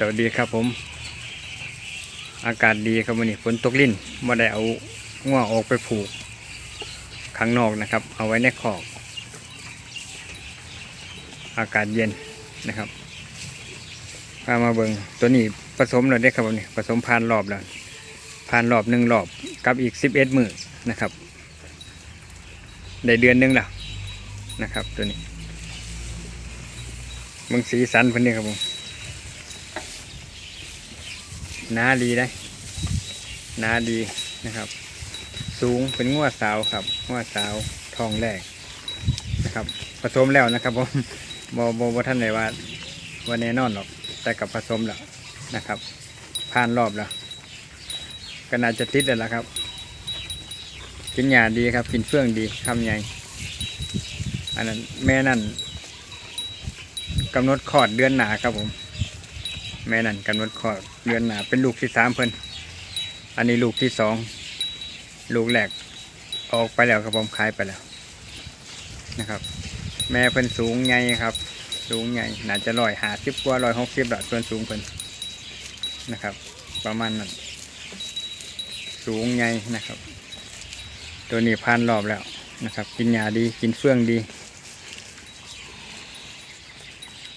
สวัสดีครับผม อากาศดีครับวันนี้ฝนตกลิ่นม่ได้เอาง่วงออกไปผูกข้างนอกนะครับ เอาไว้ในคอกอากาศเย็นนะครับพามาเบิงตัวนี้ผสมแล้วได้ครับวันนี้ผสมผ่านรอบแล้วผ่านรอบหนึ่งรอบกับอีกสิบเอ็ดมือนะครับได้เดือนหนึงแล้วนะครับ ตัวนี้มึงสีสันเพิ่นนี่ครับผม หนาดีได้หนาดีนะครับ สูงเป็นงัวสาวครับงัวสาวทองแรกนะครับ ผสมแล้วนะครับผมบอบอบท่านไหนว่าว่าแน่นอนหรอกแต่กับผสมแล้วนะครับ ผ่านรอบแล้วก็น่าจะติดแล้วละครับ กินหยาดีครับ กินเฟื่องดีคำใหญ่อันนั้นแม่นั่นกำหนดคลอดเดือนหนาครับผม แม่นั่นกำหนดคลอดเดือนหนาเป็นลูกที่สามเพิ่นอันนี้ลูกที่สองลูกแรกออกไปแล้วครับผมขายไปแล้วนะครับ แม่เพิ่นสูงใหญ่ครับ สูงใหน่าจะร้อยหาสิบกว่าร้อยหกสิบละส่วนสูงเพิ่นนะครับ ประมาณนั้นสูงใหญ่นะครับ ตัวนี้พันรอบแล้วนะครับ กินหญ้าดีกินเฟื่องดี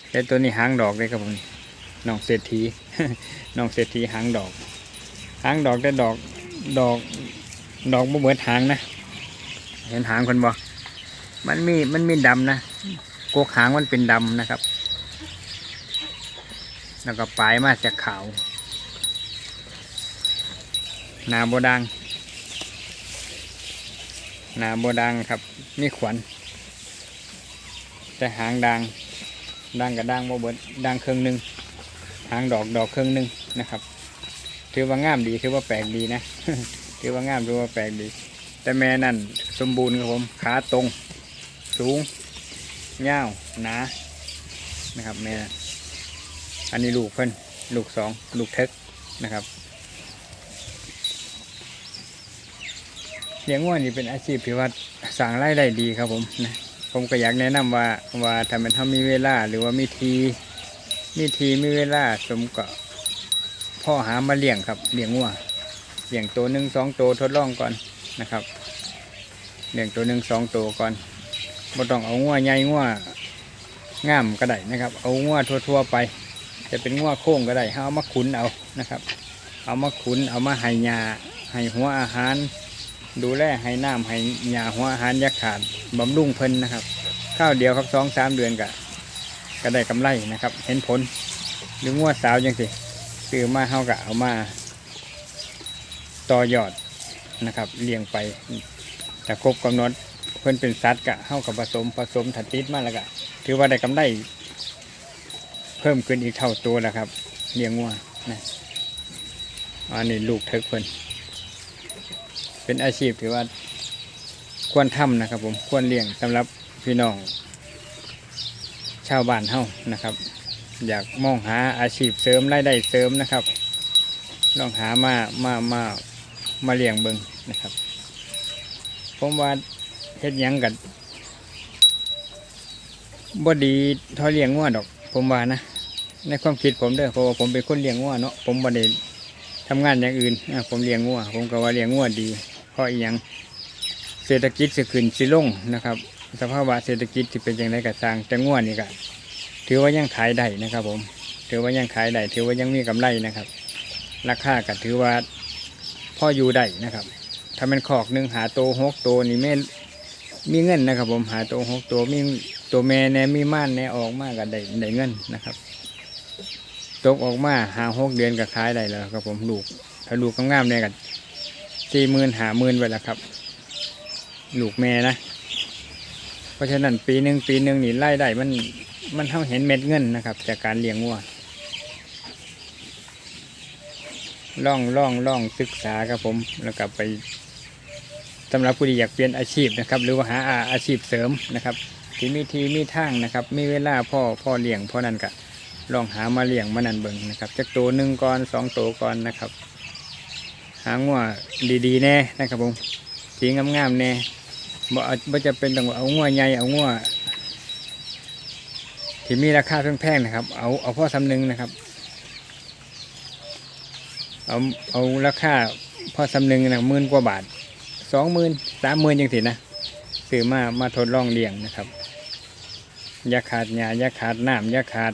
แต่ตัวนี้หางดอกเลยครับผมน้ องเศรษฐีน้องเศรษฐีหางดอกหางดอกได้ดอกดอกดอกบ่เหมือนหางนะ เห็นหางคนบ่มันมีมันมีดำนะกกหางมันเป็นดำนะครับ แล้วก็ปลายมาจากขาวนาโบดังนาโบดังครับ มีขวัญแต่หางดังดังกับดังโบเบิดดังเครึ่องหนึ่ง หางดอกดอกครึ่งหนึ่งนะครับ ถือว่างามดีถือว่าแปลกดีนะ ถือว่างามถือว่าแปลกดี แต่แม่นั่นสมบูรณ์ครับผมขาตรง สูงยาวหนานะครับแม่อันนี้ลูกเพิ่นลูกสองลูกเท็กนะครับเลี้ยงวัวนี่เป็นอาชีพที่ว่าสั่งรายได้ดีครับผมนะผมก็อยากแนะนำว่าว่าถ้ามันทำมีเวลาหรือว่ามีที มีทีมีเวลาสมกับพ่อหามาเลี้ยงครับเลี้ยงวัวเลี้ยงตัวหนึ่งสองตัวทดลองก่อนนะครับเลี้ยงตัวหนึ่งสองตัวก่อนบ่ต้องเอางัวใหญ่งัวง่ามก็ได้นะครับ เอางัวทั่วๆไป จะเป็นงัวโค้งก็ได้เอามาขุนเอานะครับ เอามาขุนเอามาให้ยาให้หัวอาหาร ดูแลให้น้ำให้ยาหัวอาหารอยาขาดบำรุงเพิ่นนะครับ ข้าวเดียวครับสองสามเดือนกะ ก็ได้กำไรนะครับ เห็นผลหรืองัวสาวยังสิซื้อมาเฮากะเอามาต่อยอดนะครับเลี้ยงไปแต่ครบกำหนดเพิ่นเป็นสัตว์กะเฮากับผสมผสมถัดติดมาแล้วกะถือว่าได้กำไรเพิ่มขึ้นอีกเท่าตัวแล้วครับเลี้ยงงัวนะอันนี้ลูกเทิกเพิ่นเป็นอาชีพถือว่าควรทำนะครับ ผมควรเลี้ยงสำหรับพี่น้อง ชาวบ้านเฮานะครับ อยากมองหาอาชีพเสริมรายได้เสริมนะครับลองหามามามามาเลี้ยงเบิงนะครับผมว่าเฮ็ดยังกันบ่ดีทอเลี้ยงงัวดอก ผมว่านะ ในความคิดผมเด้อเพราะว่าผมเป็นคนเลี้ยงงัวเนาะผมบ่ได้ทำงานอย่างอื่นอะผมเลี้ยงงัวผมก็ว่าเลี้ยงงัวดีเพราะอีหยังเศรษฐกิจสิขึ้นสิลงนะครับ สภาวะเศรษฐกิจที่เป็นอย่างไรก็สร้างแต่ง่วนนี่ก็ถือว่ายังขายได้นะครับ ผม ถือว่ายังขายได้ถือว่ายังมีกำไรนะครับ ราคาก็ถือว่าพ่ออยู่ได้นะครับ ถ้าเป็นขอกหนึ่งหาโตหกโตนี่แม่มีเงินนะครับ ผมหาโตหกโตมีตัวแม่แน่มีม่านแน่ออกมากก็ได้ได้เงินนะครับตกออกมาหาหกเดือนก็ขายได้แล้วครับ ผมลูกถ้าลูกงามๆเนี่ยกันสี่หมื่นหาหมื่นไปแล้วครับ ลูกแม่นะ ราะฉะนั้นปีหนึ่งปีหนึ่งนี่ไล่ได้มันมันเท่าเห็นเม็ดเงินนะครับ จากการเลี้ยงวัวล่องล่องล่องศึกษาครับผมแล้วก็ไปสำหรับผู้ที่อยากเปลี่ยนอาชีพนะครับ หรือว่าหาอาชีพเสริมนะครับที่มีทีมีทางนะครับ มีเวลาพ่อพ่อเลี้ยงพ่อนั่นก็ลองหามาเลี้ยงมานั่นเบิ่งนะครับจากตัวหนึ่งก่อนสองตัวก่อนนะครับ หางัวดีๆแน่นะครับผมสีงามๆแน่ บ่าบ่จะเป็นต้องเอางัวใหญ่เอางัวที่มีราคาแพงๆนะครับ เอาเอาพ่อสำนึงนะครับ เอาเอาราคาพ่อสำนึงนะหมื่นกว่าบาทสองหมื่นสามหมื่นยังสินะซื้อมามาทดลองเลี้ยงนะครับยาขาดหญ้ายาขาดน้ำยาขาด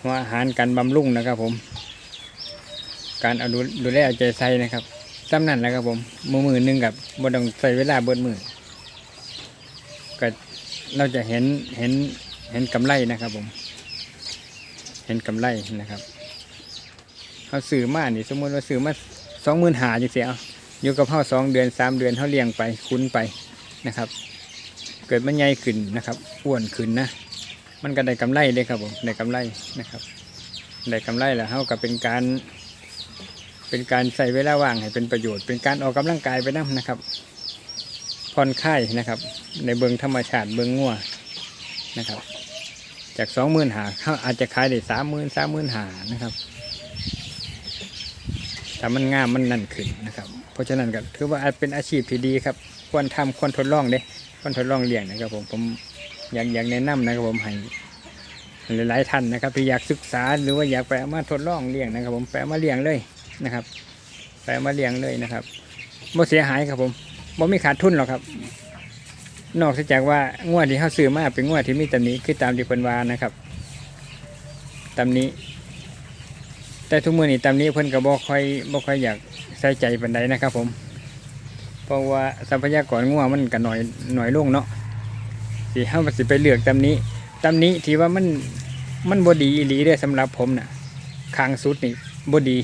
หัวอาหารการบำรุงนะครับ ผม การเอาดูดูแลเอาใจใส่นะครับซ้ำนั่นแหละครับผมมือมือหนึงกับบต้องใส่เวลาเบิดมือ ก็เราจะเห็นเห็นเห็นกำไรนะครับผม เห็นกำไรนะครับเขาซื้อมานี่สมมติว่าซื้อมาสองหมื่นหาจังเสียเอาอยู่กับเขาสองเดือนสามเดือนเขาเลี้ยงไปคุ้นไปนะครับ เกิดมันใหญ่ขึ้นนะครับอ้วนขึ้นนะ มันก็ได้กำไรเลยครับผมได้กำไรนะครับได้กำไรแล้วเขาก็เป็นการ เป็นการใส่เวลาว่างให้เป็นประโยชน์ เป็นการออกกำลังกายไปนั่นะครับ ผ่อนคลายนะครับ ในเบิงธรรมชาติเบิงงัวนะครับ จากสองหมื่นหาเขาอาจจะขายได้สามหมื่นสามหมื่นหานะครับแต่มันงามมันนั่นขึ้นนะครับ เพราะฉะนั้นก็ถือว่าเป็นอาชีพที่ดีครับ ควรทำควรทดลองเด้ควรทดลองเลี้ยงนะครับ ผมผมอยากอยากแนะนำนะครับผมให้หลายๆท่านนะครับที่อยากศึกษาหรือว่าอยากไปเอามาทดลองเลี้ยงนะครับ ผมไปเอามาเลี้ยงเลยนะครับไปเอามาเลี้ยงเลยนะครับบ่เสียหายครับผม บ่มีขาดทุนหรอกครับ นอกจากว่างวดที่เขาซื้อมาเป็นงวดที่มีตำหนิคือตามที่เพิ่นว่านะครับตำหนี้แต่ทุกมือนี่ตำหนี้เพิ่นก็บ่ค่อยบ่ค่อยอยากใส่ใจปานใดนะครับ ผม เพราะว่าทรัพยากรงัวมันก็น้อยหน้อยลงเนาะสิเฮาสิไปเลือกตำหนี้ตำหนี้ที่ว่ามันมันบ่ดีอีหลีเด้อสำหรับผมน่ะคางสุดนี่บ่ดี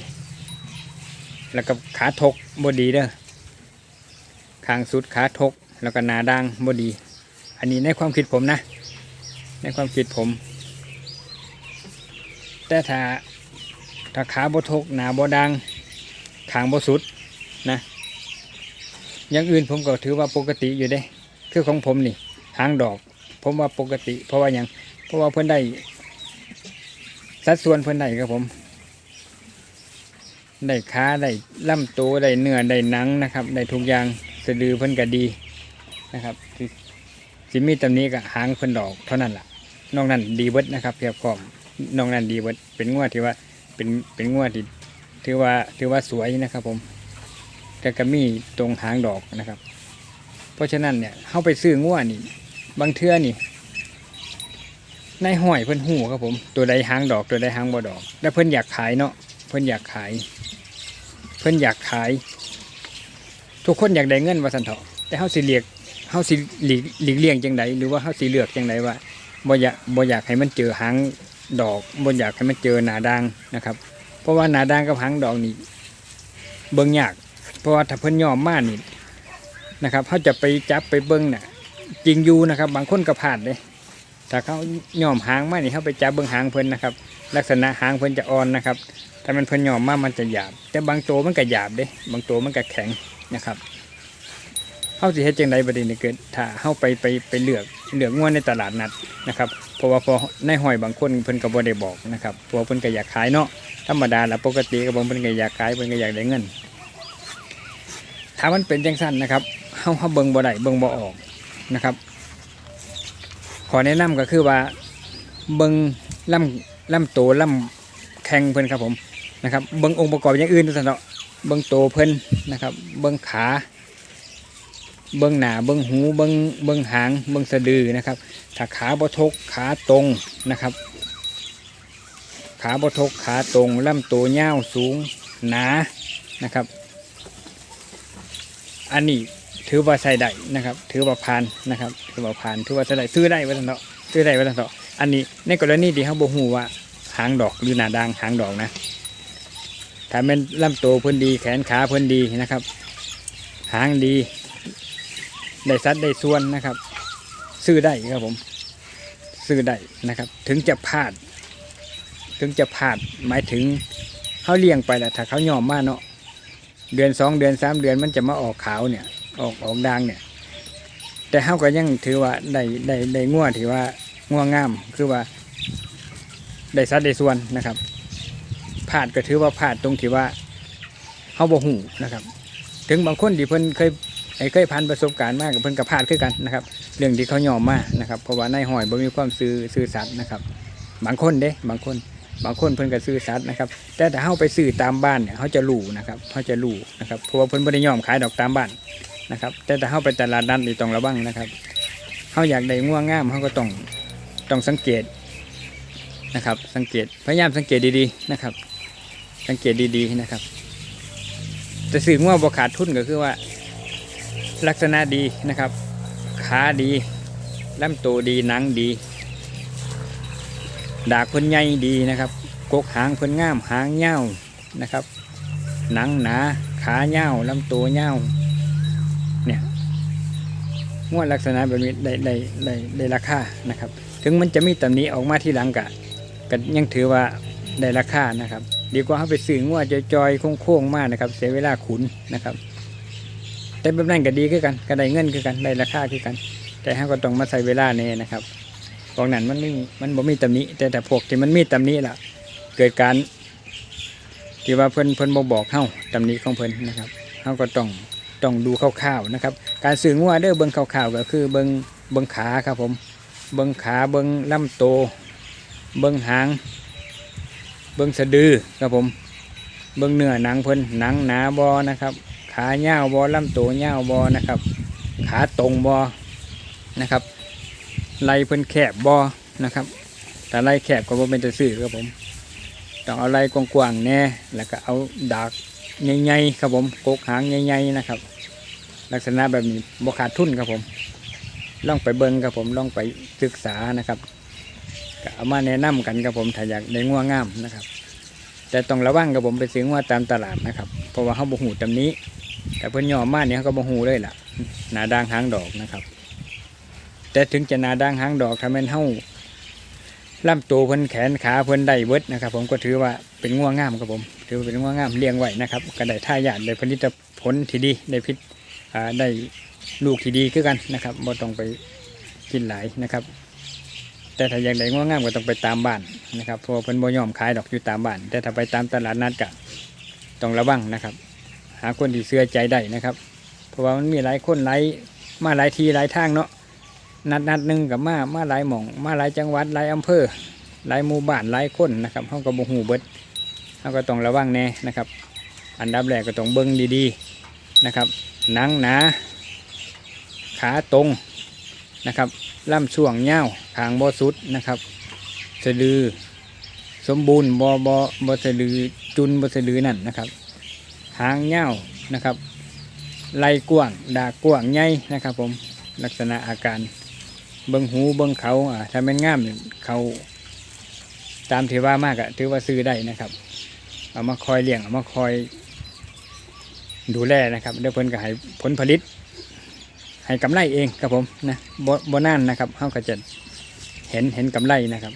แล้วก็ขาทกบ่ดีเด้อ คางสุดขาทก แล้วก็นาดังบดี อันนี้ในความคิดผมนะ ในความคิดผม แต่ถ้าถ้าขาบทกหนาบ่ดังขางบสุดนะอย่างอื่นผมก็ถือว่าปกติอยู่เด้ คือของผมนี่หางดอก ผมว่าปกติ เพราะว่าหยังเพราะว่าเพิ่นได้สัดส่วนเพิ่นได้ครับผม ได้ขาได้ล่ำตัวได้เนื้อได้หนังนะครับ ได้ทุกอย่าง สะดือเพิ่นก็ดีนะครับสิมีตำนี้กับหางเพิ่นดอกเท่านั้นล่ะนอกนั้นดีเบิดนะครับเพียบพร้อมนอกนั้นดีเบิดเป็นงวดที่ว่าเป็นเป็นงวดที่ถือว่าถือว่าสวยนะครับ ผมแต่ก็มีตรงหางดอกนะครับ เพราะฉะนั้นเนี่ยเข้าไปซื้องวดนี่ บางเทื่อนี่ในห้อยเพิ่นหูครับผมตัวใดหางดอกตัวใดหางบ่ดอก แล้วเพิ่นอยากขายเนาะเพิ่นอยากขาย เพิ่นอยากขาย ทุกคนอยากได้เงินว่าสันเถาะแต่เฮาสิเรียกเฮาสิหลีกหลีกเลี่ยงจังไดหรือว่าเฮาสิเลือกจังไดว่าบ่อยากบ่อยากให้มันเจอหางดอกบ่อยากให้มันเจอหนาด่างนะครับ เพราะว่าหนาด่างกับหางดอกนี่เบิ่งยาก เพราะว่าถ้าเพิ่นยอมมานี่นะครับเขาจะไปจับไปเบิ่งน่ะจริงอยู่นะครับ บางคนก็พลาดเลยถ้าเขายอมหางมานี่เขาไปจับเบิ่งหางเพิ่นนะครับ ลักษณะหางเพิ่นจะอ่อนนะครับถ้ามันเพิ่นยอมมามันจะหยาบ แต่บางตัวมันก็หยาบเด้บางตัวมันก็แข็ง นะครับเฮาสิเฮ็ดจังไดบัดนี้เกิดถ้าเฮาไปไปไปเลือกเลือกงัวในตลาดนัดนะครับเพราะว่าพอในห้อยบางคนเพิ่นก็บ่ได้บอกนะครับเพราะว่าเพิ่นก็อยากขายเนาะธรรมดาแล้วปกติก็บ่เพิ่นก็อยากขายเพิ่นก็อยากได้เงิน ถ้ามันเป็นจังซั่นนะครับเฮาเฮาเบิ่งบ่ได้เบิ่งบ่ออกนะครับขอแนะนำก็คือว่าเบิ่งลำลำโตลำแข้งเพิ่นครับผมนะครับเบิ่งองค์ประกอบอย่างอื่นซั่นเนาะ เบิ่งโตเพิ่นนะครับ เบิ่งขา เบิ้งหนาเบิ้งหู เบิ้งเบิ้งหาง เบิ้งสะดือนะครับ ถ้าขาบทกขาตรงนะครับ ขาบทกขาตรงลำตัวยาวสูงหนานะครับ อันนี้ถือว่าใส่ได้นะครับ ถือว่าผ่านนะครับ ถือว่าผ่านถือว่าใส่ได้ซื้อได้วัฒนเนาะซื้อได้วัฒนเนาะอันนี้ในกรณีที่เขาบอกหูว่าหางดอกหรือหนาดางหางดอกนะ ถ้าเป็นลำตัวเพิ่นดีแขนขาเพิ่นดีนะครับ หางดี ได้ซัดได้ส่วนนะครับ ซื้อได้ครับผม ซื้อได้นะครับ ถึงจะพลาด ถึงจะพลาดหมายถึงเขาเลี้ยงไปแหละถ้าเขายอมมาเนาะเดือนสองเดือนสามเดือนมันจะมาออกขาวเนี่ย ออกออกด่างเนี่ย แต่เขาก็ยังถือว่าได้ได้ได้ง่วถือว่าง่วงงามคือว่า ได้ซัดได้ส่วนนะครับาดก็ถือว่าพลาดตรงที่ว่าเขาบ่หูนะครับ ถึงบางคนที่เพิ่นเคยไอ้เคยผ่านประสบการณ์มากกับเพิ่นกับพลาดคือกันนะครับ เรื่องที่เขายอมมากนะครับ เพราะว่านายหอยบ่มีความซื่อซื่อสัตย์นะครับ บางคนเด้ บางคน บางคนเพิ่นก็ซื้อสัตว์นะครับ แต่ถ้าเฮาไปซื้อตามบ้านเนี่ยเขาจะรู้นะครับเขาจะรู้นะครับ เพราะว่าเพิ่นบ่ได้ยอมขายดอกตามบ้านนะครับ แต่ถ้าเฮาไปตลาดนัดนี่ต้องระวังนะครับเฮาอยากได้ง่วงงามเฮาก็ต้องต้องสังเกตนะครับ สังเกต พยายามสังเกตดีๆนะครับ สังเกตดีๆนะครับ แต่ซื้อง่วงบ่ขาดทุนก็คือว่า ลักษณะดีนะครับ ขาดีลำตัวดีหนังดี ดากเพิ่นใหญ่ดีนะครับ กกหางเพิ่นงามหางเงานะครับ หนังหนาขาเงาลำตัวเงาเนี่ยงวดลักษณะแบบนี้ได้ได้ได้ได้ราคานะครับ ถึงมันจะมีตำหนี้ออกมาที่หลังกะก็ยังถือว่าได้ราคานะครับ ดีกว่าเขาไปซื้องวดจอยๆโค้งๆมากนะครับ เสียเวลาขุนนะครับ แต่แบบนั้นก็ดีคือกันก็ได้เงินคือกันได้ราคาคือกัน แต่เขาก็ต้องมาใส่เวลาเนี่ยนะครับพวกนั้นมันไม่มันบ่มีตำหนิแต่แต่พวกที่มันมีตำหนิล่ะ เกิดการที่ว่าเพิ่นเพิ่นบ่บอกเฮาตำหนิของเพิ่นนะครับเฮาก็ต้องต้องดูคร่าวๆนะครับ การซื้องัวเด้อเบิ่งคร่าวๆก็คือเบิ่งเบิ่งขาครับผม เบิ่งขาเบิ่งลำโต เบิ่งหาง เบิ่งสะดือครับผม เบิ่งเนื้อหนังเพิ่นหนังหนาบ่นะครับ ขาเหี่ยวบ่ลำตัวเหี่ยวบ่นะครับ ขาตรงบ่นะครับไหลเพิ่นแคบบ่นะครับ แต่ไหลแคบก็บ่เป็นจะซื้อครับผมต้องเอาไหลกว้างๆแน่แล้วก็เอาดากใหญ่ๆครับผมกกหางใหญ่ๆนะครับ ลักษณะแบบนี้บ่ขาดทุนครับผมลองไปเบิ่งครับผมลองไปศึกษานะครับ ก็เอามาแนะนำกันครับผมถ้าอยากได้งัวงามนะครับ แต่ต้องระวังครับผมไปซื้องัวตามตลาดนะครับ เพราะว่าเขาบ่หูตำนี้ แต่เพิ่อนย่อมาเนี่ยเขาก็บ่หูเลยล่ะหนาด่างหางดอกนะครับ แต่ถึงจะหนาด่างหางดอกถ้าแม่นเฮาลำตัวเพิ่นแขนขาเพิ่นได้เบิดนะครับ ผมก็ถือว่าเป็นง่วงงามครับผม ถือว่าเป็นง่วงงามเลี้ยงไว้นะครับก็ได้ท่ายาดได้ผลิตผลที่ดีได้พิษได้ลูกที่ดีคือกันนะครับบ่ต้องไปกินหลายนะครับ แต่ถ้าอยากได้ง่วงงามก็ต้องไปตามบ้านนะครับเพราะเพิ่นบ่ยอมขายดอกอยู่ตามบ้าน แต่ถ้าไปตามตลาดนัดก็ต้องระวังนะครับ หาคนที่เชื่อใจได้นะครับ เพราะว่ามันมีหลายคนหลายมาหลายทีหลายทางเนาะนัดนัดหนึ่งกับมามาหลายหม่องมาหลายจังหวัดหลายอำเภอหลายหมู่บ้านหลายคนนะครับเขาก็บ่หูเบิดเขาก็ต้องระวังแน่นะครับ อันดับแรกก็ต้องเบิ้งดีๆนะครับหนังหนาขาตรงนะครับ ล่ำช่วงเง่าวขางบ่สุดนะครับสะดือสมบูรณ์บ่บ่บ่สะดือจุนบ่สะดือนั่นนะครับหางเง่านะครับไหลกว้างดากกว้างใหญ่นะครับ ผมลักษณะอาการเบิงหูเบิงเขาอ่าถ้าเป็นง่ามเขาตามที่ว่ามากอะถือว่าซื้อได้นะครับ เอามาคอยเลี้ยงเอามาคอยดูแลนะครับเดี๋ยวเพิ่นก็ให้ผลผลิต ให้กำไรเองครับผมนะบ่บ่นานนะครับเขาก็จะเห็นเห็นกำไรนะครับ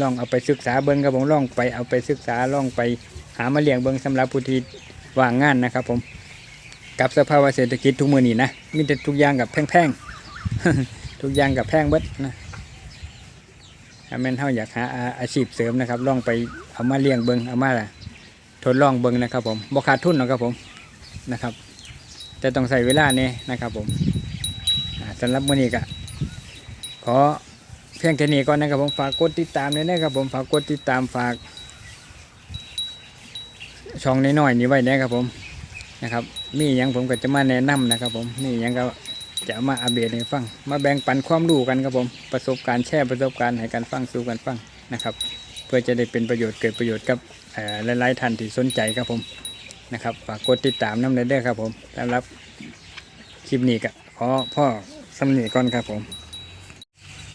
ลองเอาไปศึกษาเบิ้งครับผมลองไปเอาไปศึกษาลองไปหามาเลี้ยงเบิ้งสำหรับผู้ที่ว่างงานนะครับผมกับสภาวะเศรษฐกิจทุกมือนี้นะมีแต่ทุกอย่างกับแพงๆทุกอย่างกับแพงเบิดนะถ้าแม่นเฮาอยากหาอาชีพเสริมนะครับ ลองไปเอามาเลี้ยงเบิ้งเอามาทดลองเบิ้งนะครับผมบ่ขาดทุนหรอกครับผมนะครับ แต่ต้องใส่เวลาเนี่ยนะครับผม สำหรับมื้อนี้ก็ขอเพียงแค่นี้ก่อนนะครับผมฝากกดติดตามด้วยนะครับผมฝากกดติดตามฝาก ช่องน้อยๆนี้ไว้นะครับผมนะครับมีอย่างผมก็จะมาแนะนำนะครับผมมีอย่างก็จะมาอัปเดตให้ฟัง มาแบ่งปันความรู้กันครับผมประสบการณ์แชร์ประสบการณ์ให้กันฟังสู่กันฟังนะครับเพื่อจะได้เป็นประโยชน์เกิดประโยชน์กับหลายๆท่านที่สนใจครับผมนะครับฝากกดติดตามน้ำเลยเด้อครับผมสำหรับคลิปนี้ก็ขอพ่อ สำเนีก่อนครับผม